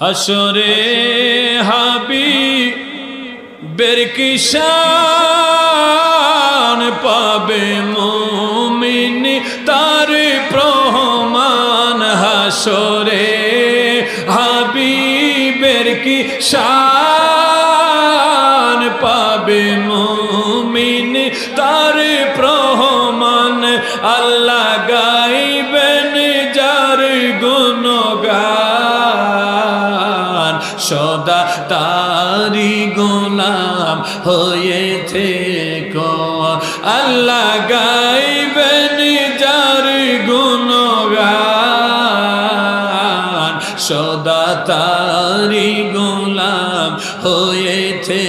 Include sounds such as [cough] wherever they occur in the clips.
আসরে হাবি বেরকিশান পাবে মোমিনি তার প্রহমান হাসরে হাবি কিষান সদা তারি গোলাম হয়েছে আল্লাহ গাইবেন যার গুণগান। সদা তারি গোলাম হয়েছে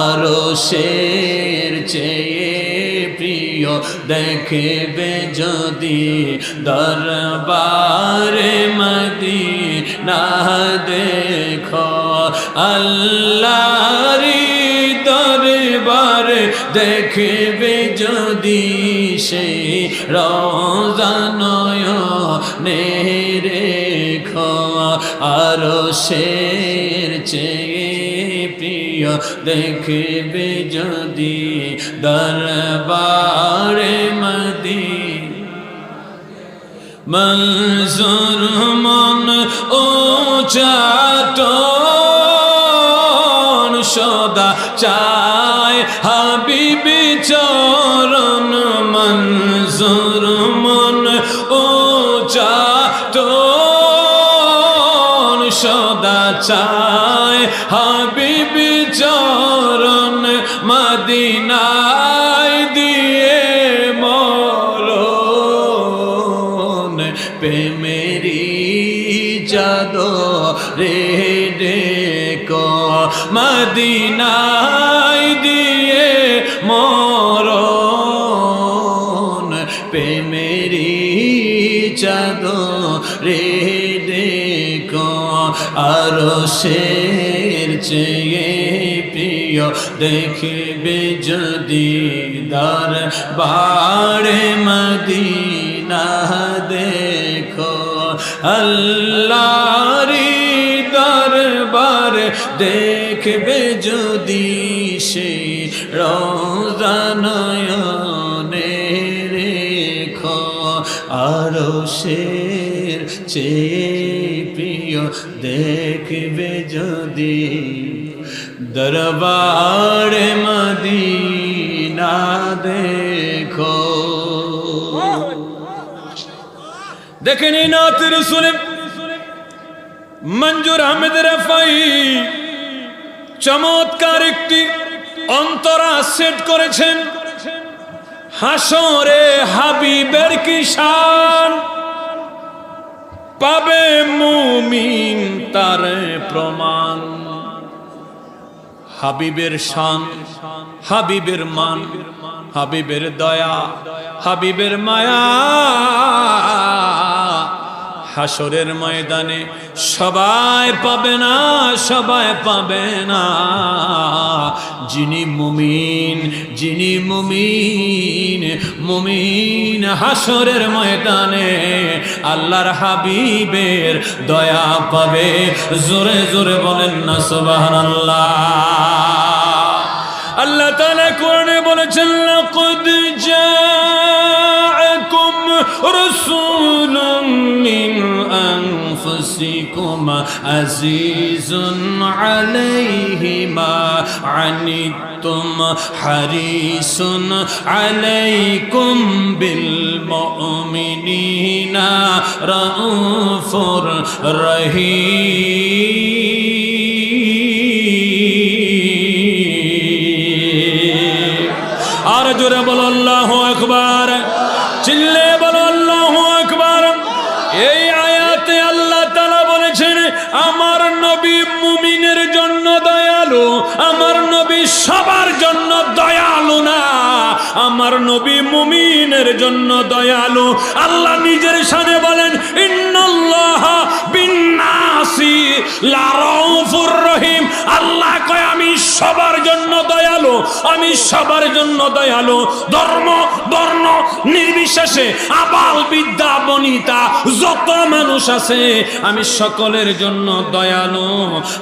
আরও শের দেখবে যদি দরবারে মদি না দেখো আল্লাহরি দরবার দেখবে যদি সে রোজানয় রেখো। আরও শের চেয়ে প্রিয় দেখবে যদি দরবারে মদি মনসুর মন ও চাটন সদা চায় হাবিবি চরণ মনসুর মন ও চাটন সদা চায় আরও শের চেয়ে প্রিয় দেখিবে যদি দর বাড়ে মদিনা, দেখো আল্লাহরি দরবার দেখবে যদি সে রোজানয়নে রেখো আরও শের চেয়ে দেখবে যদি দরবার মদিনা দেখো দেখে নিন রসুল মঞ্জুর আহমেদ রফাই চমৎকার একটি অন্তরা সেট করেছেন হাসরে হাবিবের কিষান পাবে মুমিন তার প্রমাণ। হাবিবের শান হাবিবের মান হাবিবের দয়া হাবিবের মায়া। হাসরের ময়দানে সবাই পাবে না, সবাই পাবে না। যিনি মুমিন যিনি মুমিন মুমিন হাসরের ময়দানে আল্লাহর হাবিবের দয়া পাবে। জোরে জোরে বলেন না, সুবহানাল্লাহ। আল্লাহ তাআলা কোরআনে বলেছেন, লাকাদ জাআকুম মিন আনফুসিকুম আজিজুন আলাইহি মা আনিতুম হারিসুন আলাইকুম বিল মুমিনিনা রাউফুর রহিম আর জোরে বলো, আল্লাহ আকবার। চিল্লে নবী মুমিনের জন্য দয়ালু, আমার নবী সবার জন্য দয়ালু না। আমার নবী মুমিনের জন্য দয়ালু। আল্লাহ নিজের সাথে বলেন, ইন্নাল্লাহ লারাউফুর রহিম। আল্লাহ কয়, আমি সবার জন্য দয়ালু, আমি সবার জন্য দয়ালু। ধর্ম, বর্ণ, নির্বিশেষে আবাল বিদ্যা, বনিতা, যত মানুষ আছে, আমি সকলের জন্য দয়ালু।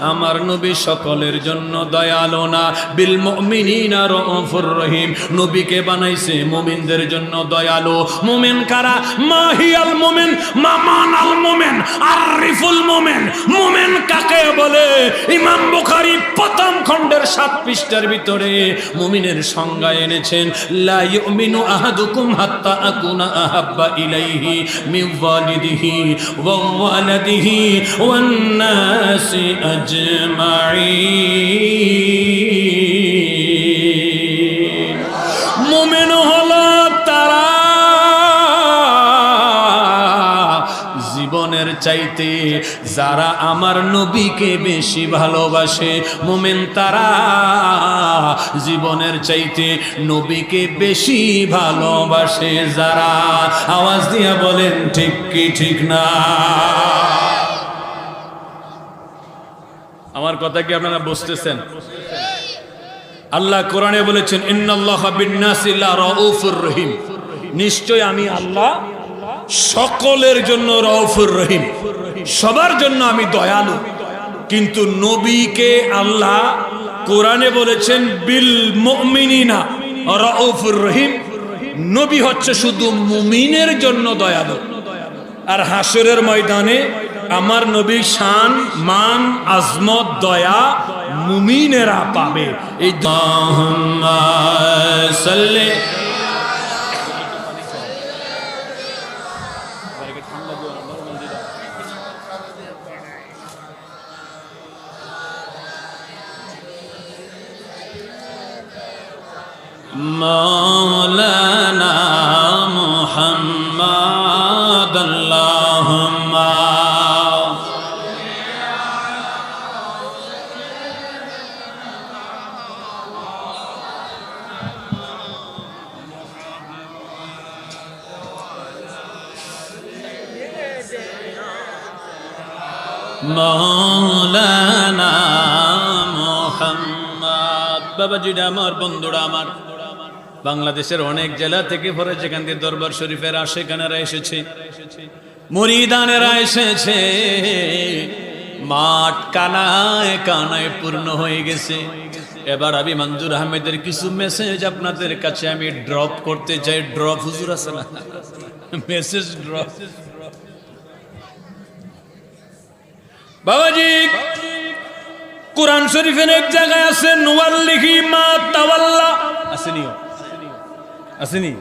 আমার নবী সকলের জন্য দয়ালু না। বিল মুমিনিনা রউফুর রহিম। নবীকে বানাইছে মুমিনদের জন্য দয়ালু। মুমিন কারা? মাহিয়াল মুমিন মামান আল মুমিন আরিফুল মুমিন। মুমিন কাকে বলে? ইমাম বুখারী প্রথম খণ্ডের সাত পৃষ্ঠার ভিতরে মুমিনের সংজ্ঞা এনেছেন, লা ইউমিনু আহাদুকুম হাত্তা আকুনা আহাব্বা ইলাইহি মিন ওয়ালিদিহি ওয়া ওয়ালাদিহি ওয়ান নাসি আজমাইন চাইতে। যারা আমার নবীকে বেশি ভালোবাসে, মোমেন তারা জীবনের চাইতে নবীকে বেশি ভালোবাসে। যারা আওয়াজ দিয়া বলেন, ঠিক কি ঠিক না? আমার কথা কি আপনারা বুঝতেছেন? আল্লাহ কোরআনে বলেছেন, ইন্নাল্লাহ বিন্নাসি রাউফুর রহিম। নিশ্চয় আমি আল্লাহ সকলের জন্য রউফুর রহিম। সবার জন্য আমি দয়ালু। কিন্তু নবীকে আল্লাহ কোরআনে বলেছেন, বিল মুমিনিনা রউফুর রহিম। নবী হচ্ছে শুধু মুমিনের জন্য দয়ালু। আর হাসরের ময়দানে আমার নবী শান, মান, আজমত, দয়া মুমিনেরা পাবে। এই مولانا محمد اللهم مولانا محمد بابا جی ڈامر بندوڑا مار বাংলাদেশের অনেক জেলা থেকে পরে যেখান থেকে দরবার শরীফের আশেখানেরা এসেছে। মুরিদানেরা এসেছে। মাঠ কানায় কানায় পূর্ণ হয়ে গেছে। এবার আমি মঞ্জুর আহমেদের কিছু মেসেজ আপনাদের কাছে আমি ড্রপ করতে চাই। ড্রপ হুজুর আছে না? মেসেজ ড্রপ বাবাজি, কোরআন শরীফের এক জায়গায় আছে নুয়াল্লিহি মা তাওয়াল্লা। আসেনি আসেনি?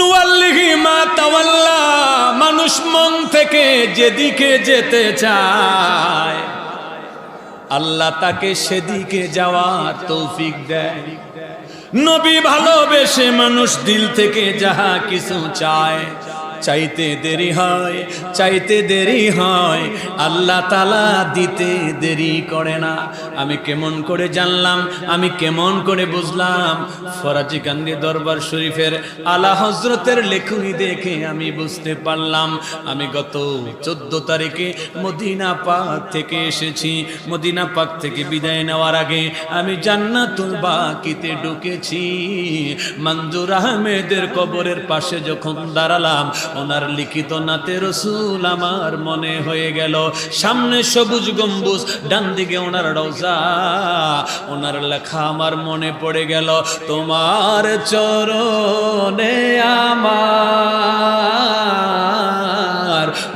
নুয়াল্লিহি মা তাওয়াল্লা মানুষ মন থেকে যেদিকে যেতে চায় আল্লাহ তাকে সেদিকে যাওয়ার তৌফিক দেয়। নবী ভালোবেসে মানুষ দিল থেকে যাহা কিছু চায়। চাইতে দেরি হয়, চাইতে দেরি হয়। আল্লাহ তালা দিতে দেরি করে না। আমি কেমন করে জানলাম, আমি কেমন করে বুঝলাম। ফরাজি কান্দি দরবার শরীফের আলা হজরতের লেখনী দেখে আমি বুঝতে পারলাম, আমি গত চোদ্দ তারিখে মদিনা পাক থেকে এসেছি। মদিনা পাক থেকে বিদায় নেওয়ার আগে আমি জান্নাতুল বাকিতে ঢুকেছি। মঞ্জুর আহমেদের কবরের পাশে যখন দাঁড়ালাম ওনার লিখিত নাতে রসুল আমার মনে হয়ে গেল। সামনে সবুজ গম্বুজ ডান দিকে ওনার রওজা। ওনার লেখা আমার মনে পড়ে গেল, তোমার চরণে আমার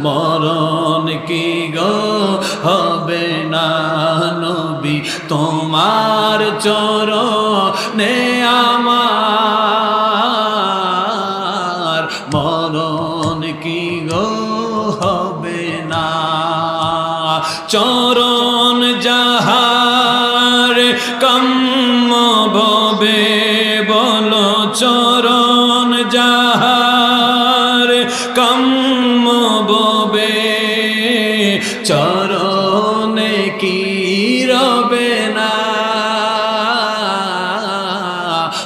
মরণ কি গো? হবে না নবী, তোমার চরণে আমার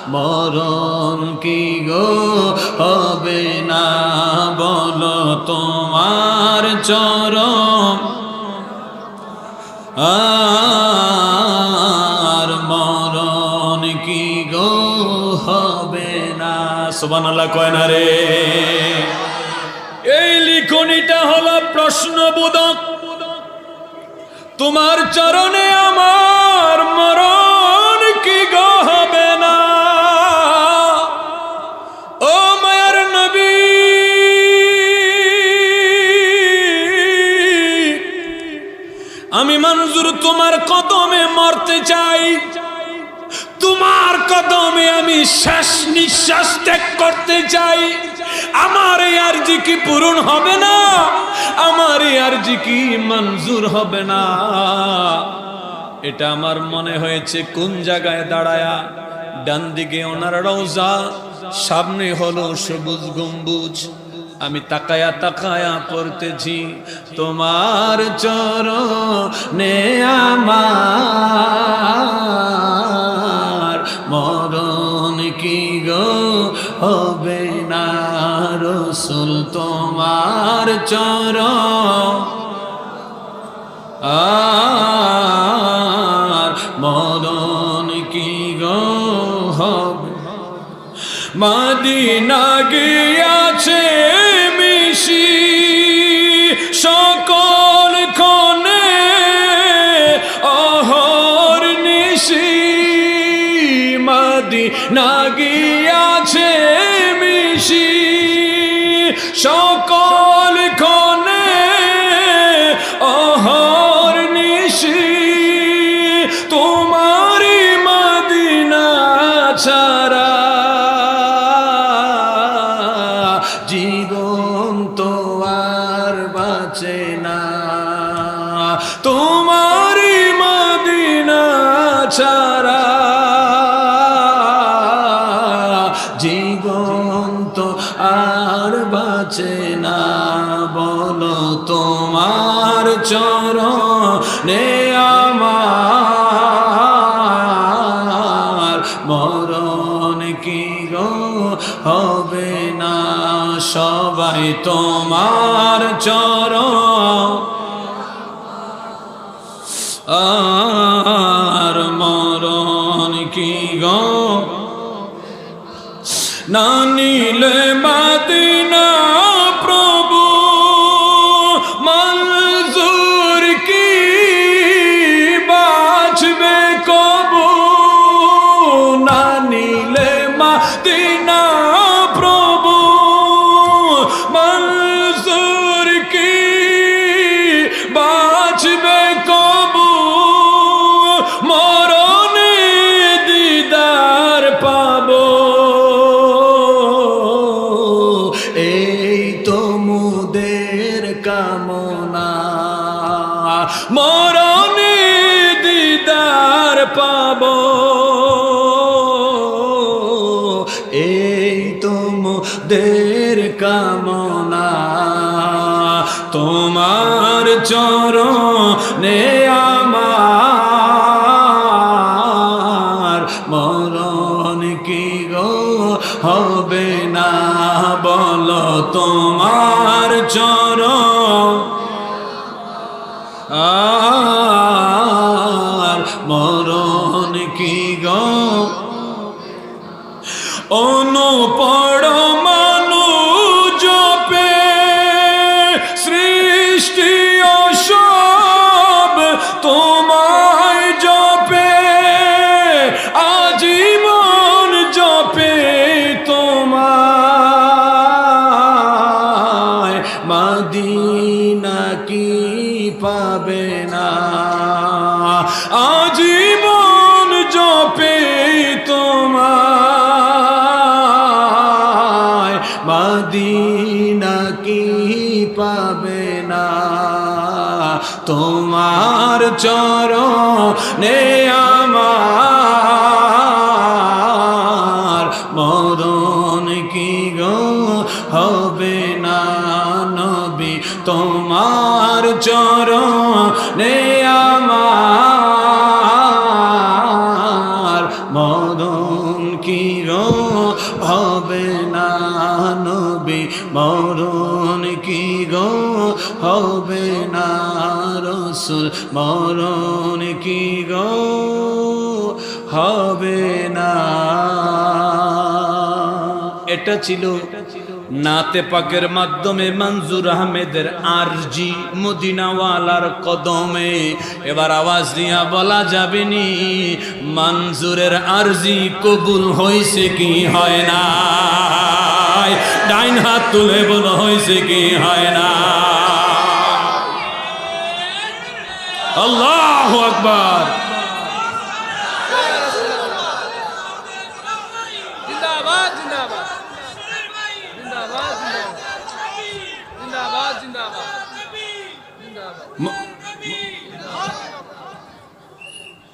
মরণ কি গো? হবে না বল তোমার চর আর মরণ কি গো? হবে না। সুবানাল্লাহ কয় না রে। এই লিখনিটা হলো প্রশ্নবোধক। তোমার চরণে মঞ্জুর তোমার কদমে মরতে চাই। তোমার কদমে আমি শেষ নিঃশ্বাস ত্যাগ করতে চাই। আমার এই আরজি কি পূরণ হবে না? আমার এই আরজি কি মঞ্জুর হবে না? এটা আমার মনে হয়েছে কোন জায়গায় দাঁড়ায়া ডান দিকে ওনার রওজা, সামনে হলো সবুজ গম্বুজ আমি তাকায়া তাকায়া পড়তেছি, তোমার চরণে আমার মরণ কি গো হবে না রসুল তোমার চর মরণ কি গো হবে? মাদিনা গিয়াছে মাদিনা গিয়াছে মিশি সকল চরণে আমার মরণ কি গো হবে না? সবাই তোমার চরণ আর মরণ কি গো না নিলে মাদিনা কামনা। মরণে দিদার পাব। এই তোমদের কামনা। তোমার চরণে তোমার চরণে আমার নবী মরণ কি গো? হবে না রসুল মরণ কি গো? হবে না। এটা ছিল নাতে পাকের মাধ্যমে মঞ্জুর আহমেদের আরজি মদিনাওয়ালার কদমে। এবার আওয়াজ দিয়া বলা যাবে নি, মঞ্জুরের আরজি কবুল হয়েছে কি হয় না? হয় ডাইন হাত তুলে বলা হয়েছে কি হয় না? আল্লাহ আকবার।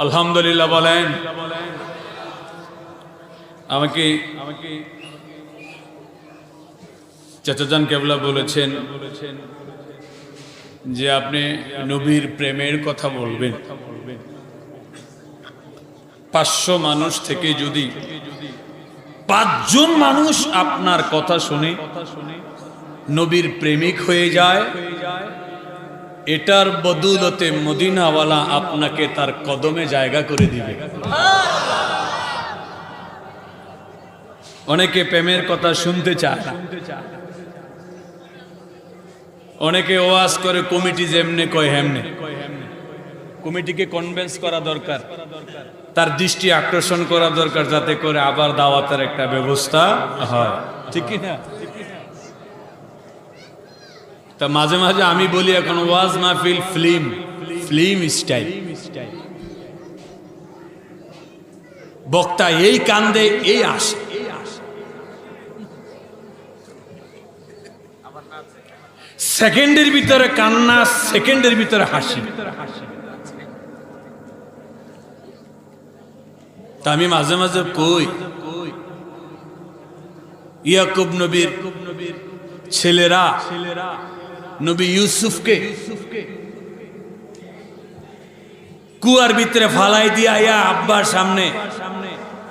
আলহামদুলিল্লাহ বলেন। আমাকে আমাকে চাচাজান কেবলা বলেছেন যে আপনি নবীর প্রেমের কথা বলবেন। পাঁচশো মানুষ থেকে যদি পাঁচজন মানুষ আপনার কথা শুনে নবীর প্রেমিক হয়ে যায়, এটার বদৌলতে মদিনাওয়ালা আপনাকে তার কদমে জায়গা করে দিবে। অনেকে প্রেমের কথা শুনতে চায় অনেকে ওয়াজ করে, কমিটি যেমনে কয় হেমনে। কমিটিকে কনভেন্স করা দরকার। তার দৃষ্টি আকর্ষণ করা দরকার যাতে করে আবার দাওয়াতের একটা ব্যবস্থা হয়। ঠিক না? তা মাঝে মাঝে আমি বলি এখন ওয়াজ মাহফিল ফিল্ম ফিল্ম স্টাইল। বক্তা এই কান্দে, এই আসে। সেকেন্ডের ভিতরে কান্না, সেকেন্ডের ভিতরে হাসি। আমি মাঝে মাঝে কই, ইয়াকুব নবীর ছেলেরা, নবী ইউসুফকে কুয়ার ভিতরে ফালাই দিয়া ইয়া আব্বার সামনে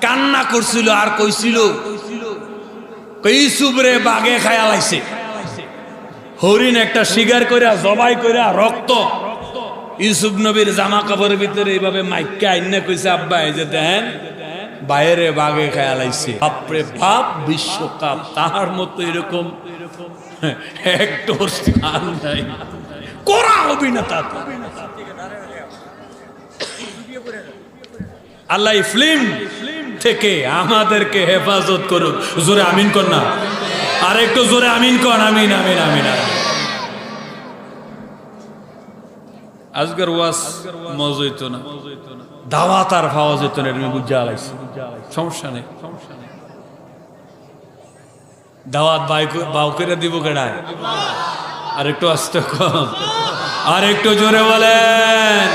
কান্না করছিল, আর কইছিল ইউসুফ রে বাগে খায়ালাইছে হরিণ একটা শিকার করে জবাই করে রক্ত। ইউসুফ নবীর জামা কাপড়ের ভিতরে এইভাবে মাইকা আইনে কইছে, আব্বা, এই যে দেন বাইরে বাগে খেয়ালাইছে বাপরে বাপ, বিশ্বকাপ, তাহার মতো এরকম [laughs] একটু স্থান নাই। করা অভিনেতা তো। আল্লাহ ফিল্ম থেকে আমাদেরকে হেফাজত করুক। জোরে আমিন কর না। আর একটু জোরে আমিন কর আমিন আমিন আমিন। আজকের ওয়াজ মজ হইতো না। দাওয়াত আর পাওয়া যেত না তুমি বুঝা আলাইছি সমস্যা নেই। দাওয়াত বাই বাউ করে দিব কেডায় আর একটু আস্তে কম। আর একটু জোরে বলেন।